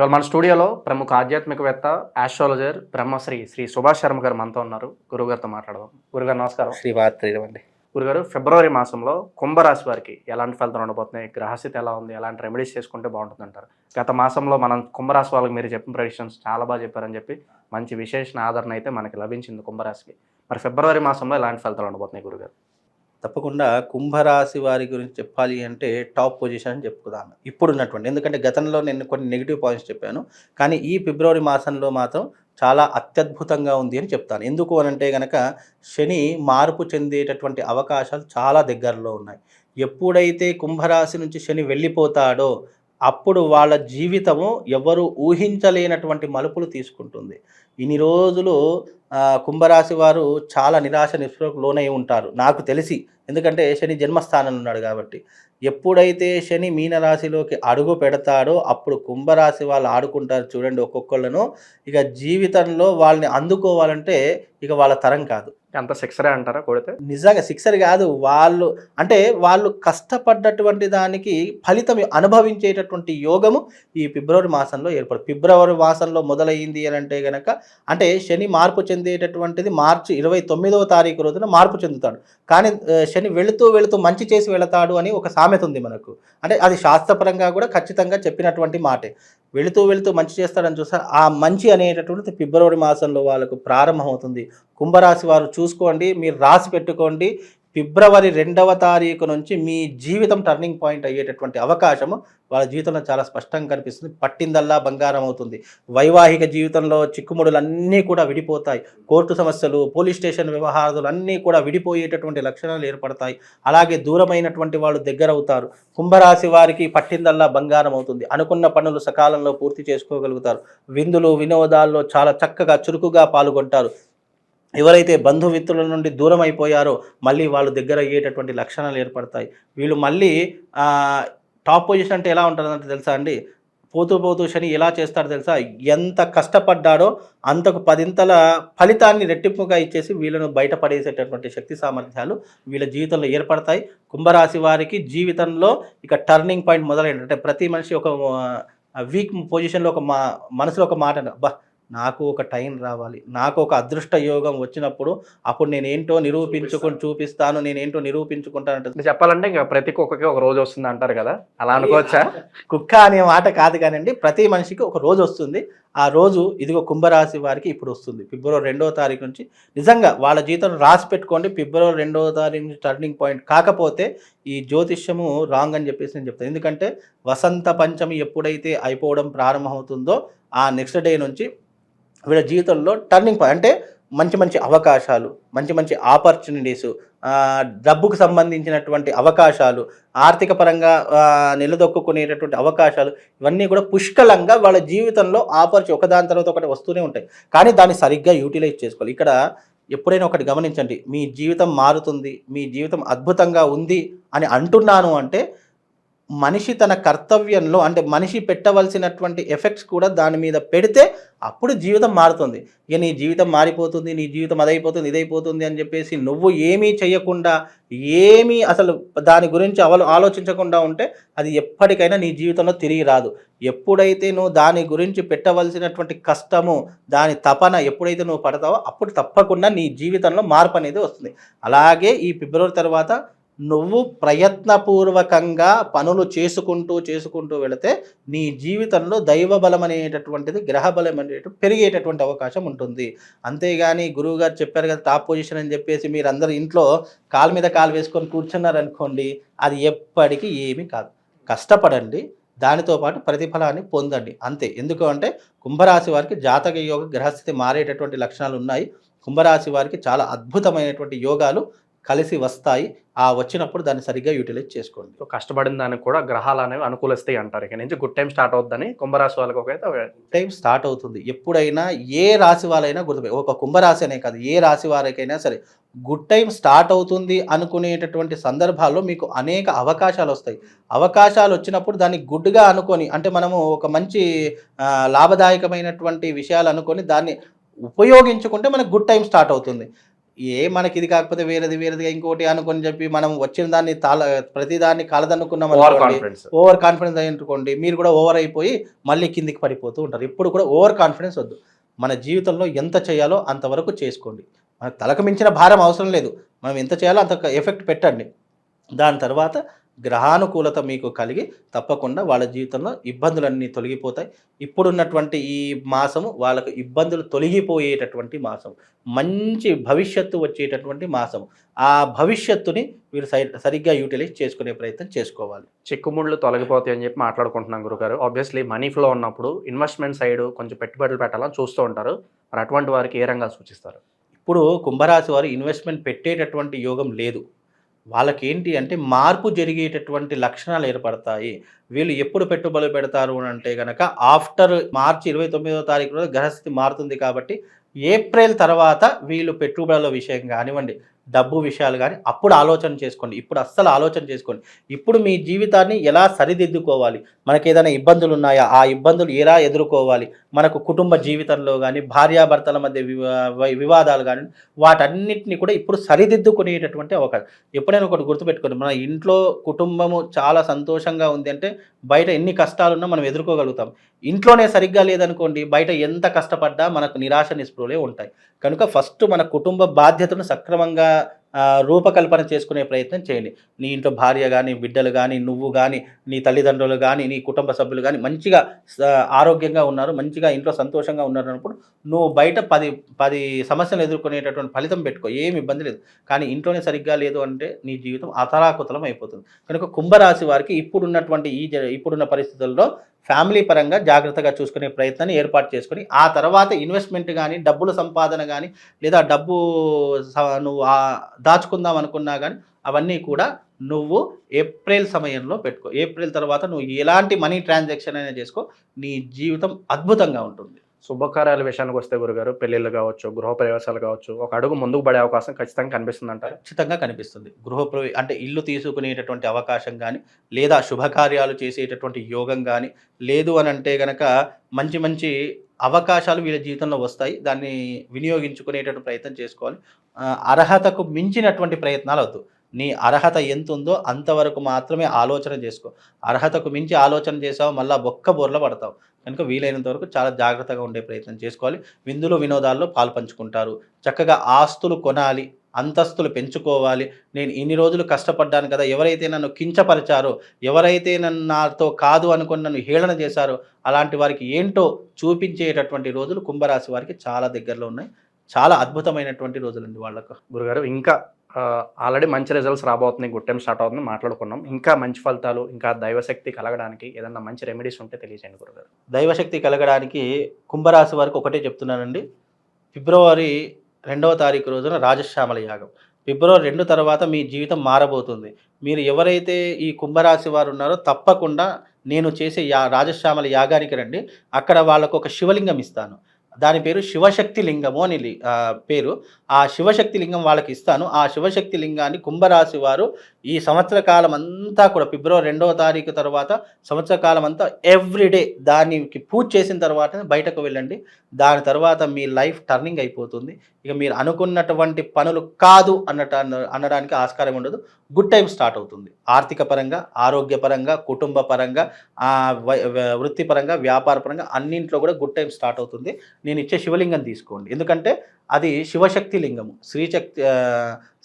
ఇవాళ మన స్టూడియోలో ప్రముఖ ఆధ్యాత్మికవేత్త ఆస్ట్రాలజర్ బ్రహ్మశ్రీ శ్రీ సుభాష్ శర్మ గారు మనతో ఉన్నారు. గురుగారితో మాట్లాడదాం. గురుగారు నమస్కారం. శ్రీవాత్రి అండి గురుగారు ఫిబ్రవరి మాసంలో కుంభరాశి వారికి ఎలాంటి ఫలితాలు ఉండబోతున్నాయి? గ్రహస్థితి ఎలా ఉంది? ఎలాంటి రెమెడీస్ చేసుకుంటే బాగుంటుంది అంటారు గత మాసంలో మనం కుంభరాశి వాళ్ళకి మీరు చెప్పిన ప్రెడిక్షన్స్ చాలా బాగా చెప్పారని చెప్పి మంచి విశేషణ ఆదరణ అయితే మనకి లభించింది కుంభరాశికి. మరి ఫిబ్రవరి మాసంలో ఎలాంటి ఫలితాలు ఉండబోతున్నాయి గురుగారు? తప్పకుండా కుంభరాశి వారి గురించి చెప్పాలి అంటే టాప్ పొజిషన్ అని చెప్పుకుదాను ఇప్పుడు ఉన్నటువంటి ఎందుకంటే గతంలో నేను కొన్ని నెగిటివ్ పాయింట్స్ చెప్పాను కానీ ఈ ఫిబ్రవరి మాసంలో మాత్రం చాలా అత్యద్భుతంగా ఉంది అని చెప్తాను. ఎందుకు అని అంటే గనక శని మార్పు చెందేటటువంటి అవకాశాలు చాలా దగ్గరలో ఉన్నాయి. ఎప్పుడైతే కుంభరాశి నుంచి శని వెళ్ళిపోతాడో అప్పుడు వాళ్ళ జీవితము ఎవరు ఊహించలేనటువంటి మలుపులు తీసుకుంటుంది. ఇన్ని రోజులు కుంభరాశి వారు చాలా నిరాశ నిస్పృహకు లోనై ఉంటారు. నాకు తెలిసి. ఎందుకంటే శని జన్మస్థానంలో ఉన్నాడు కాబట్టి. ఎప్పుడైతే శని మీనరాశిలోకి అడుగు పెడతాడో అప్పుడు కుంభరాశి వాళ్ళు ఆడుకుంటారు చూడండి ఒక్కొక్కళ్ళను. ఇక జీవితంలో వాళ్ళని అందుకోవాలంటే ఇక వాళ్ళ తరం కాదు. అంత సిక్సరే అంటారా కొడితే? నిజంగా సిక్సర్ కాదు వాళ్ళు అంటే వాళ్ళు కష్టపడ్డటువంటి దానికి ఫలితం అనుభవించేటటువంటి యోగము ఈ ఫిబ్రవరి మాసంలో ఏర్పడు ఫిబ్రవరి మాసంలో మొదలైంది అని అంటే గనక అంటే శని మార్పు చెందేటటువంటిది మార్చి ఇరవై తొమ్మిదవ తారీఖు రోజున మార్పు చెందుతాడు. కానీ శని వెళుతూ వెళుతూ మంచి చేసి వెళతాడు అని ఒక సామెత ఉంది మనకు. అంటే అది శాస్త్రపరంగా కూడా ఖచ్చితంగా చెప్పినటువంటి మాటే. వెళుతూ వెళుతూ మంచి చేస్తాడని చూస్తే ఆ మంచి అనేటటువంటిది ఫిబ్రవరి మాసంలో వాళ్ళకు ప్రారంభమవుతుంది. కుంభరాశి వారు చూసుకోండి మీరు రాసి పెట్టుకోండి. ఫిబ్రవరి రెండవ తారీఖు నుంచి మీ జీవితం టర్నింగ్ పాయింట్ అయ్యేటటువంటి అవకాశము వాళ్ళ జీవితంలో చాలా స్పష్టంగా కనిపిస్తుంది. పట్టిందల్లా బంగారం అవుతుంది. వైవాహిక జీవితంలో చిక్కుముడులు అన్నీ కూడా విడిపోతాయి. కోర్టు సమస్యలు పోలీస్ స్టేషన్ వ్యవహారాలు అన్నీ కూడా విడిపోయేటటువంటి లక్షణాలు ఏర్పడతాయి. అలాగే దూరమైనటువంటి వాళ్ళు దగ్గర అవుతారు కుంభరాశి వారికి పట్టిందల్లా బంగారం అవుతుంది. అనుకున్న పనులు సకాలంలో పూర్తి చేసుకోగలుగుతారు. విందులు వినోదాల్లో చాలా చక్కగా చురుకుగా పాల్గొంటారు. ఎవరైతే బంధుమిత్రుల నుండి దూరం అయిపోయారో మళ్ళీ వాళ్ళు దగ్గర అయ్యేటటువంటి లక్షణాలు ఏర్పడతాయి. వీళ్ళు మళ్ళీ టాప్ పొజిషన్ అంటే ఎలా ఉంటుందంటే తెలుసా అండి? పోతూ పోతూ శని ఎలా చేస్తాడో తెలుసా? ఎంత కష్టపడ్డాడో అంతకు పదింతల ఫలితాన్ని రెట్టింపుగా ఇచ్చేసి వీళ్ళను బయటపడేసేటటువంటి శక్తి సామర్థ్యాలు వీళ్ళ జీవితంలో ఏర్పడతాయి. కుంభరాశి వారికి జీవితంలో ఇక టర్నింగ్ పాయింట్ మొదలైన అంటే ప్రతి మనిషి ఒక వీక్ పొజిషన్లో ఒక మా మనసులో ఒక మాట బా నాకు ఒక టైం రావాలి. నాకు ఒక అదృష్ట యోగం వచ్చినప్పుడు అప్పుడు నేనేంటో నిరూపించుకొని చూపిస్తాను నేనేంటో నిరూపించుకుంటానంటే అంటే చెప్పాలంటే ఇంకా ప్రతి కుక్కకి ఒక రోజు వస్తుంది అంటారు కదా? అలా అనుకోవచ్చా? కుక్క అనే మాట కాదు కానండి ప్రతి మనిషికి ఒక రోజు వస్తుంది. ఆ రోజు ఇదిగో కుంభరాశి వారికి ఇప్పుడు వస్తుంది. ఫిబ్రవరి రెండవ తారీఖు నుంచి నిజంగా వాళ్ళ జీవితం రాసి పెట్టుకోండి. ఫిబ్రవరి రెండవ తారీఖు నుంచి టర్నింగ్ పాయింట్ కాకపోతే ఈ జ్యోతిష్యము రాంగ్ అని చెప్పేసి నేను చెప్తాను. ఎందుకంటే వసంత పంచమి ఎప్పుడైతే అయిపోవడం ప్రారంభమవుతుందో ఆ నెక్స్ట్ డే నుంచి వీళ్ళ జీవితంలో టర్నింగ్ పాయింట్ అంటే మంచి మంచి అవకాశాలు మంచి మంచి ఆపర్చునిటీస్ డబ్బుకు సంబంధించినటువంటి అవకాశాలు ఆర్థిక పరంగా నిలదొక్కునేటటువంటి అవకాశాలు ఇవన్నీ కూడా పుష్కలంగా వాళ్ళ జీవితంలో ఆపర్చు ఒకదాని తర్వాత ఒకటి వస్తూనే ఉంటాయి. కానీ దాన్ని సరిగ్గా యూటిలైజ్ చేసుకోవాలి. ఇక్కడ ఎప్పుడైనా ఒకటి గమనించండి. మీ జీవితం మారుతుంది మీ జీవితం అద్భుతంగా ఉంది అని అంటున్నాను అంటే మనిషి తన కర్తవ్యంలో అంటే మనిషి పెట్టవలసినటువంటి ఎఫెక్ట్స్ కూడా దాని మీద పెడితే అప్పుడు జీవితం మారుతుంది. ఇక నీ జీవితం మారిపోతుంది నీ జీవితం అదైపోతుంది ఇదైపోతుంది అని చెప్పేసి నువ్వు ఏమీ చేయకుండా ఏమీ అసలు దాని గురించి అవలు ఆలోచించకుండా ఉంటే అది ఎప్పటికైనా నీ జీవితంలో తిరిగి రాదు. ఎప్పుడైతే నువ్వు దాని గురించి పెట్టవలసినటువంటి కష్టము దాని తపన ఎప్పుడైతే నువ్వు పడతావో అప్పుడు తప్పకుండా నీ జీవితంలో మార్పు అనేది వస్తుంది. అలాగే ఈ ఫిబ్రవరి తర్వాత నువ్వు ప్రయత్నపూర్వకంగా పనులు చేసుకుంటూ చేసుకుంటూ వెళితే నీ జీవితంలో దైవ బలం అనేటటువంటిది గ్రహ బలం అనేటటువంటి పెరిగేటటువంటి అవకాశం ఉంటుంది. అంతేగాని గురువు గారు చెప్పారు కదా టాప్ పొజిషన్ అని చెప్పేసి మీరందరూ ఇంట్లో కాలు మీద కాలు వేసుకొని కూర్చున్నారనుకోండి అది ఎప్పటికీ ఏమీ కాదు. కష్టపడండి దానితో పాటు ప్రతిఫలాన్ని పొందండి. అంతే. ఎందుకు అంటే కుంభరాశి వారికి జాతక యోగ గ్రహస్థితి మారేటటువంటి లక్షణాలు ఉన్నాయి. కుంభరాశి వారికి చాలా అద్భుతమైనటువంటి యోగాలు కలిసి వస్తాయి ఆ వచ్చినప్పుడు దాన్ని సరిగ్గా యూటిలైజ్ చేసుకోండి. సో కష్టపడిన దానికి కూడా గ్రహాలు అనేవి అనుకూలిస్తాయి అంటారు. ఇక నుంచి గుడ్ టైం స్టార్ట్ అవుద్దని కుంభరాశి వాళ్ళకి అయితే టైం స్టార్ట్ అవుతుంది. ఎప్పుడైనా ఏ రాశి వాళ్ళైనా గుర్తుపె ఒక కుంభరాశి అనే కాదు ఏ రాశి వారికైనా సరే గుడ్ టైం స్టార్ట్ అవుతుంది అనుకునేటటువంటి సందర్భాల్లో మీకు అనేక అవకాశాలు వస్తాయి. అవకాశాలు వచ్చినప్పుడు దాన్ని గుడ్గా అనుకొని అంటే మనము ఒక మంచి లాభదాయకమైనటువంటి విషయాలు అనుకొని దాన్ని ఉపయోగించుకుంటే మనకు గుడ్ టైం స్టార్ట్ అవుతుంది. ఏ మనకి ఇది కాకపోతే వేరేది వేరేదిగా ఇంకోటి అనుకొని చెప్పి మనం వచ్చిన దాన్ని తాళ ప్రతి దాన్ని కలదనుకున్నాం ఓవర్ కాన్ఫిడెన్స్ అనుకోండి మీరు కూడా ఓవర్ అయిపోయి మళ్ళీ కిందికి పడిపోతూ ఉంటారు. ఇప్పుడు కూడా ఓవర్ కాన్ఫిడెన్స్ వద్దు. మన జీవితంలో ఎంత చేయాలో అంతవరకు చేసుకోండి. మనకు తలకు మించిన భారం అవసరం లేదు. మనం ఎంత చేయాలో అంత ఎఫెక్ట్ పెట్టండి. దాని తర్వాత గ్రహానుకూలత మీకు కలిగి తప్పకుండా వాళ్ళ జీవితంలో ఇబ్బందులన్నీ తొలగిపోతాయి. ఇప్పుడున్నటువంటి ఈ మాసము వాళ్ళకు ఇబ్బందులు తొలగిపోయేటటువంటి మాసం మంచి భవిష్యత్తు వచ్చేటటువంటి మాసం ఆ భవిష్యత్తుని మీరు సరి సరిగ్గా యూటిలైజ్ చేసుకునే ప్రయత్నం చేసుకోవాలి. చిక్కుముళ్ళు తొలగిపోతాయి అని చెప్పి మాట్లాడుకుంటున్నాం గురుగారు. ఆబ్వియస్లీ మనీ ఫ్లో ఉన్నప్పుడు ఇన్వెస్ట్మెంట్ సైడ్ కొంచెం పెట్టుబడులు పెట్టాలని చూస్తూ ఉంటారు. మరి అటువంటి వారికి ఏ రంగాలు సూచిస్తారు? ఇప్పుడు కుంభరాశి వారు ఇన్వెస్ట్మెంట్ పెట్టేటటువంటి యోగం లేదు. వాళ్ళకి ఏంటి అంటే మార్పు జరిగేటటువంటి లక్షణాలు ఏర్పడతాయి. వీళ్ళు ఎప్పుడు పెట్టుబడులు పెడతారు అని అంటే కనుక ఆఫ్టర్ మార్చి ఇరవై తొమ్మిదో తారీఖు రోజు గ్రహస్థితి మారుతుంది కాబట్టి ఏప్రిల్ తర్వాత వీళ్ళు పెట్టుబడుల విషయం కానివ్వండి డబ్బు విషయాలు కానీ అప్పుడు ఆలోచన చేసుకోండి. ఇప్పుడు అస్సలు ఆలోచన చేసుకోండి. ఇప్పుడు మీ జీవితాన్ని ఎలా సరిదిద్దుకోవాలి? మనకి ఏదైనా ఇబ్బందులు ఉన్నాయా? ఆ ఇబ్బందులు ఎలా ఎదుర్కోవాలి? మనకు కుటుంబ జీవితంలో కానీ భార్యాభర్తల మధ్య వివాదాలు కానీ వాటన్నిటిని కూడా ఇప్పుడు సరిదిద్దుకునేటటువంటి అవకాశం. ఎప్పుడైనా ఒకటి గుర్తుపెట్టుకోండి. మన ఇంట్లో కుటుంబము చాలా సంతోషంగా ఉంది అంటే బయట ఎన్ని కష్టాలున్నా మనం ఎదుర్కోగలుగుతాం. ఇంట్లోనే సరిగ్గా లేదనుకోండి బయట ఎంత కష్టపడ్డా మనకు నిరాశ నిస్పృహలే ఉంటాయి. కనుక ఫస్ట్ మన కుటుంబ బాధ్యతను సక్రమంగా రూపకల్పన చేసుకునే ప్రయత్నం చేయండి. నీ ఇంట్లో భార్య కానీ బిడ్డలు కానీ నువ్వు కానీ నీ తల్లిదండ్రులు కానీ నీ కుటుంబ సభ్యులు కానీ మంచిగా ఆరోగ్యంగా ఉన్నారు మంచిగా ఇంట్లో సంతోషంగా ఉన్నారు అన్నప్పుడు నువ్వు బయట పది పది సమస్యలు ఎదుర్కొనేటటువంటి ఫలితం పెట్టుకో ఏమి ఇబ్బంది లేదు. కానీ ఇంట్లోనే సరిగ్గా లేదు అంటే నీ జీవితం అతలాకుతలం అయిపోతుంది. కనుక కుంభరాశి వారికి ఇప్పుడున్నటువంటి ఈ జ- ఇప్పుడున్న పరిస్థితుల్లో ఫ్యామిలీ పరంగా జాగ్రత్తగా చూసుకునే ప్రయత్నాన్ని ఏర్పాటు చేసుకొని ఆ తర్వాత ఇన్వెస్ట్మెంట్ కానీ డబ్బుల సంపాదన కానీ లేదా డబ్బు నువ్వు దాచుకుందాం అనుకున్నా కానీ అవన్నీ కూడా నువ్వు ఏప్రిల్ సమయంలో పెట్టుకో. ఏప్రిల్ తర్వాత నువ్వు ఎలాంటి మనీ ట్రాన్సాక్షన్ అయినా చేసుకో. నీ జీవితం అద్భుతంగా ఉంటుంది. శుభకార్యాల విషయానికి వస్తే గురుగారు పెళ్ళిళ్ళు కావచ్చు గృహ ప్రవేశాలు కావచ్చు ఒక అడుగు ముందుకు పడే అవకాశం ఖచ్చితంగా కనిపిస్తుంది అంటారు ఖచ్చితంగా కనిపిస్తుంది. గృహప్రవే అంటే ఇల్లు తీసుకునేటటువంటి అవకాశం కానీ లేదా శుభకార్యాలు చేసేటటువంటి యోగం కానీ లేదు అని అంటే గనక మంచి మంచి అవకాశాలు వీళ్ళ జీవితంలో వస్తాయి. దాన్ని వినియోగించుకునేటటువంటి ప్రయత్నం చేసుకోవాలి. అర్హతకు మించినటువంటి ప్రయత్నాలు వద్దు. నీ అర్హత ఎంత ఉందో అంతవరకు మాత్రమే ఆలోచన చేసుకో. అర్హతకు మించి ఆలోచన చేసావు మళ్ళీ బొక్క బోర్ల పడతావు. కనుక వీలైనంత వరకు చాలా జాగ్రత్తగా ఉండే ప్రయత్నం చేసుకోవాలి. విందులు వినోదాల్లో పాల్పంచుకుంటారు. చక్కగా ఆస్తులు కొనాలి అంతస్తులు పెంచుకోవాలి. నేను ఇన్ని రోజులు కష్టపడ్డాను కదా ఎవరైతే నన్ను కించపరిచారో ఎవరైతే నన్ను నాతో కాదు అనుకుని నన్ను హేళన చేశారో అలాంటి వారికి ఏంటో చూపించేటటువంటి రోజులు కుంభరాశి వారికి చాలా దగ్గరలో ఉన్నాయి. చాలా అద్భుతమైనటువంటి రోజులండి వాళ్ళకు. గురుగారు ఇంకా ఆల్రెడీ మంచి రిజల్ట్స్ రాబోతున్నాయి. గుడ్ టైం స్టార్ట్ అవుతుంది. మాట్లాడుకున్నాం. ఇంకా మంచి ఫలితాలు ఇంకా దైవశక్తి కలగడానికి ఏదైనా మంచి రెమెడీస్ ఉంటే తెలియజేయండి గురుగారు. దైవశక్తి కలగడానికి కుంభరాశి వారికి ఒకటే చెప్తున్నానండి. ఫిబ్రవరి రెండవ తారీఖు రోజున రాజశ్యామల యాగం. ఫిబ్రవరి రెండు తర్వాత మీ జీవితం మారబోతుంది. మీరు ఎవరైతే ఈ కుంభరాశి వారు ఉన్నారో తప్పకుండా నేను చేసే యా రాజశ్యామల యాగానికి రండి. అక్కడ వాళ్ళకు ఒక శివలింగం ఇస్తాను. దాని పేరు శివశక్తి లింగము అని పేరు. ఆ శివశక్తి లింగం వాళ్ళకి ఇస్తాను. ఆ శివశక్తి లింగాన్ని కుంభరాశి వారు ఈ సంవత్సర కాలం అంతా కూడా ఫిబ్రవరి రెండవ తారీఖు తర్వాత సంవత్సర కాలం అంతా ఎవ్రీడే దానికి పూజ చేసిన తర్వాత బయటకు వెళ్ళండి. దాని తర్వాత మీ లైఫ్ టర్నింగ్ అయిపోతుంది. ఇక మీరు అనుకున్నటువంటి పనులు కాదు అన్నట అనడానికి ఆస్కారం ఉండదు. గుడ్ టైం స్టార్ట్ అవుతుంది. ఆర్థిక పరంగా ఆరోగ్యపరంగా కుటుంబ పరంగా వృత్తిపరంగా వ్యాపార పరంగా అన్నింట్లో కూడా గుడ్ టైం స్టార్ట్ అవుతుంది. నేను ఇచ్చే శివలింగం తీసుకోండి. ఎందుకంటే అది శివశక్తి లింగము. శ్రీచక్తి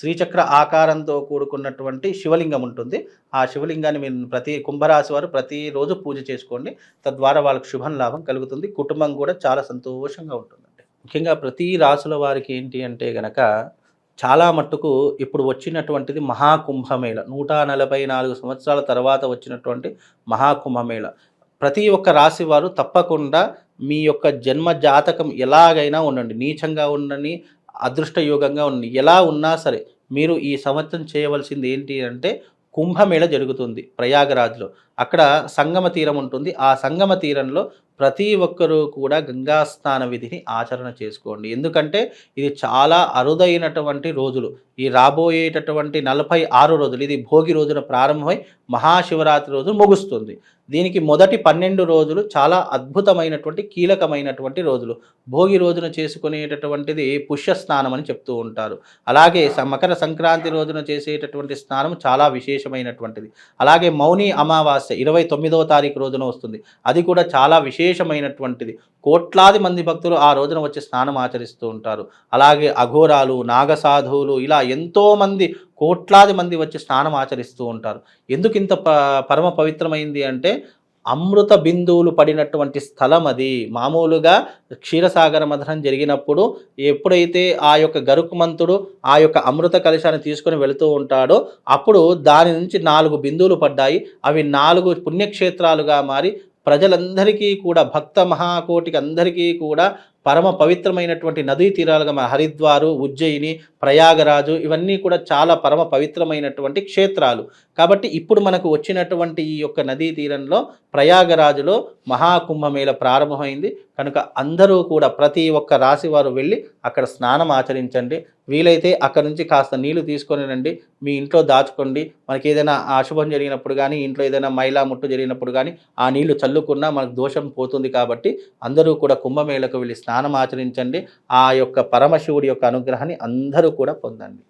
శ్రీచక్ర ఆకారంతో కూడుకున్నటువంటి శివలింగం ఉంటుంది. ఆ శివలింగాన్ని మీరు ప్రతి కుంభరాశి వారు ప్రతిరోజు పూజ చేసుకోండి. తద్వారా వాళ్ళకి శుభం లాభం కలుగుతుంది. కుటుంబం కూడా చాలా సంతోషంగా ఉంటుందండి. ముఖ్యంగా ప్రతి రాసుల వారికి ఏంటి అంటే గనక చాలా మట్టుకు ఇప్పుడు వచ్చినటువంటిది మహాకుంభమేళ. నూట నలభై నాలుగు సంవత్సరాల తర్వాత వచ్చినటువంటి మహాకుంభమేళ. ప్రతి ఒక్క రాశి వారు తప్పకుండా మీ యొక్క జన్మ జాతకం ఎలాగైనా ఉండండి నీచంగా ఉండని అదృష్టయోగంగా ఉండండి. ఎలా ఉన్నా సరే మీరు ఈ సంవత్సరం చేయవలసింది ఏంటి అంటే కుంభమేళ జరుగుతుంది ప్రయాగరాజ్లో. అక్కడ సంగమ తీరం ఉంటుంది. ఆ సంగమ తీరంలో ప్రతి ఒక్కరూ కూడా గంగా స్నాన విధిని ఆచరణ చేసుకోండి. ఎందుకంటే ఇది చాలా అరుదైనటువంటి రోజులు. ఈ రాబోయేటటువంటి నలభై ఆరు రోజులు ఇది భోగి రోజున ప్రారంభమై మహాశివరాత్రి రోజు ముగుస్తుంది. దీనికి మొదటి పన్నెండు రోజులు చాలా అద్భుతమైనటువంటి కీలకమైనటువంటి రోజులు. భోగి రోజున చేసుకునేటటువంటిది పుష్య స్నానం అని చెప్తూ ఉంటారు. అలాగే మకర సంక్రాంతి రోజున చేసేటటువంటి స్నానం చాలా విశేషమైనటువంటిది. అలాగే మౌని అమావాస్య ఇరవై తొమ్మిదవ తారీఖు రోజున వస్తుంది. అది కూడా చాలా విశేషమైనటువంటిది. కోట్లాది మంది భక్తులు ఆ రోజున వచ్చి స్నానం ఆచరిస్తూ ఉంటారు. అలాగే అఘోరాలు నాగసాధువులు ఇలా ఎంతోమంది కోట్లాది మంది వచ్చి స్నానం ఆచరిస్తూ ఉంటారు. ఎందుకు ఇంత ప పరమ పవిత్రమైంది అంటే అమృత బిందువులు పడినటువంటి స్థలం అది. మామూలుగా క్షీరసాగర మథనం జరిగినప్పుడు ఎప్పుడైతే ఆ యొక్క గరుకుమంతుడు ఆ యొక్క అమృత కలశాన్ని తీసుకొని వెళుతూ ఉంటాడో అప్పుడు దాని నుంచి నాలుగు బిందువులు పడ్డాయి. అవి నాలుగు పుణ్యక్షేత్రాలుగా మారి ప్రజలందరికీ కూడా భక్త మహాకోటికి అందరికీ కూడా పరమ పవిత్రమైనటువంటి నదీ తీరాలుగా మన హరిద్వారు ఉజ్జయిని ప్రయాగరాజు ఇవన్నీ కూడా చాలా పరమ పవిత్రమైనటువంటి క్షేత్రాలు. కాబట్టి ఇప్పుడు మనకు వచ్చినటువంటి ఈ యొక్క నదీ తీరంలో ప్రయాగరాజులో మహాకుంభమేళ ప్రారంభమైంది. కనుక అందరూ కూడా ప్రతి ఒక్క రాశి వారు వెళ్ళి అక్కడ స్నానం ఆచరించండి. వీలైతే అక్కడ నుంచి కాస్త నీళ్ళు తీసుకొని రండి. మీ ఇంట్లో దాచుకోండి. మనకి ఏదైనా అశుభం జరిగినప్పుడు కానీ ఇంట్లో ఏదైనా మైలా ముట్టు జరిగినప్పుడు కానీ ఆ నీళ్ళు చల్లుకున్నా మనకు దోషం పోతుంది కాబట్టి అందరూ కూడా కుంభమేళకు వెళ్ళి స్నానం ఆచరించండి. ఆ యొక్క పరమశివుడి యొక్క అనుగ్రహాన్ని అందరూ కూడా పొందండి